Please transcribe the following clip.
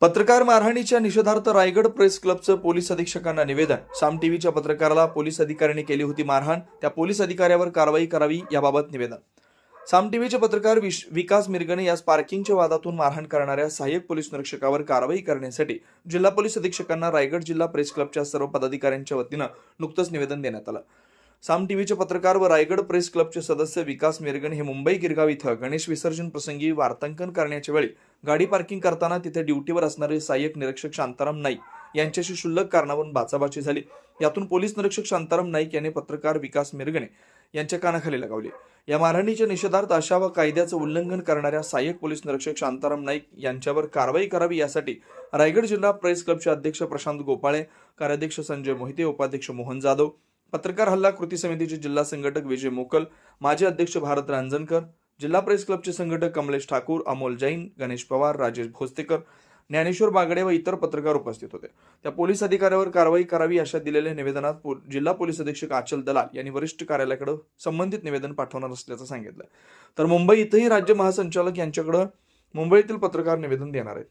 पत्रकार मारहाणीच्या निषेधार्थ रायगड प्रेस क्लबचं पोलीस अधीक्षकांना निवेदन. साम टीव्हीच्या पत्रकाराला पोलीस अधिकाऱ्यांनी केली होती मारहाण. त्या पोलीस अधिकाऱ्यावर कारवाई करावी याबाबत निवेदन. साम टीव्हीचे पत्रकार विश- विकास मिरगणे यास पार्किंगच्या वादातून मारहाण करणाऱ्या सहाय्यक पोलीस निरीक्षकावर कारवाई करण्यासाठी जिल्हा पोलीस अधीक्षकांना रायगड जिल्हा प्रेस क्लबच्या सर्व पदाधिकाऱ्यांच्या वतीनं नुकतंच निवेदन देण्यात आलं. साम टीव्हीचे पत्रकार व रायगड प्रेस क्लबचे सदस्य विकास मिरगण हे मुंबई गिरगाव इथं गणेश विसर्जन प्रसंगी वार्तांकन करण्याच्या वेळी गाडी पार्किंग करताना तिथे ड्युटीवर असणारे सहाय्यक निरीक्षक शांताराम नाईक यांच्याशी क्षुल्लक कारणावरून बाचाबाची झाली. यातून पोलीस निरीक्षक शांताराम नाईक यांनी पत्रकार विकास मिरगणे यांच्या कानाखाली लगावले. या मारहाणीच्या निषेधार्थ अशा व कायद्याचं उल्लंघन करणाऱ्या सहाय्यक पोलीस निरीक्षक शांताराम नाईक यांच्यावर कारवाई करावी यासाठी रायगड जिल्हा प्रेस क्लबचे अध्यक्ष प्रशांत गोपाळे कार्याध्यक्ष संजय मोहिते उपाध्यक्ष मोहन जाधव पत्रकार हल्ला कृती समितीचे जिल्हा संघटक विजय मोकल माजी अध्यक्ष भारत रांजणकर जिल्हा प्रेस क्लबचे संघटक कमलेश ठाकूर अमोल जैन गणेश पवार राजेश भोसतेकर ज्ञानेश्वर बागडे व इतर पत्रकार उपस्थित होते. त्या पोलीस अधिकाऱ्यावर कारवाई करावी अशा दिलेल्या निवेदनात पो- जिल्हा पोलीस अधीक्षक आचल दलाल यांनी वरिष्ठ कार्यालयाकडे संबंधित निवेदन पाठवणार असल्याचं सांगितलं. तर मुंबई इथंही राज्य महासंचालक यांच्याकडे मुंबईतील पत्रकार निवेदन देणार आहेत.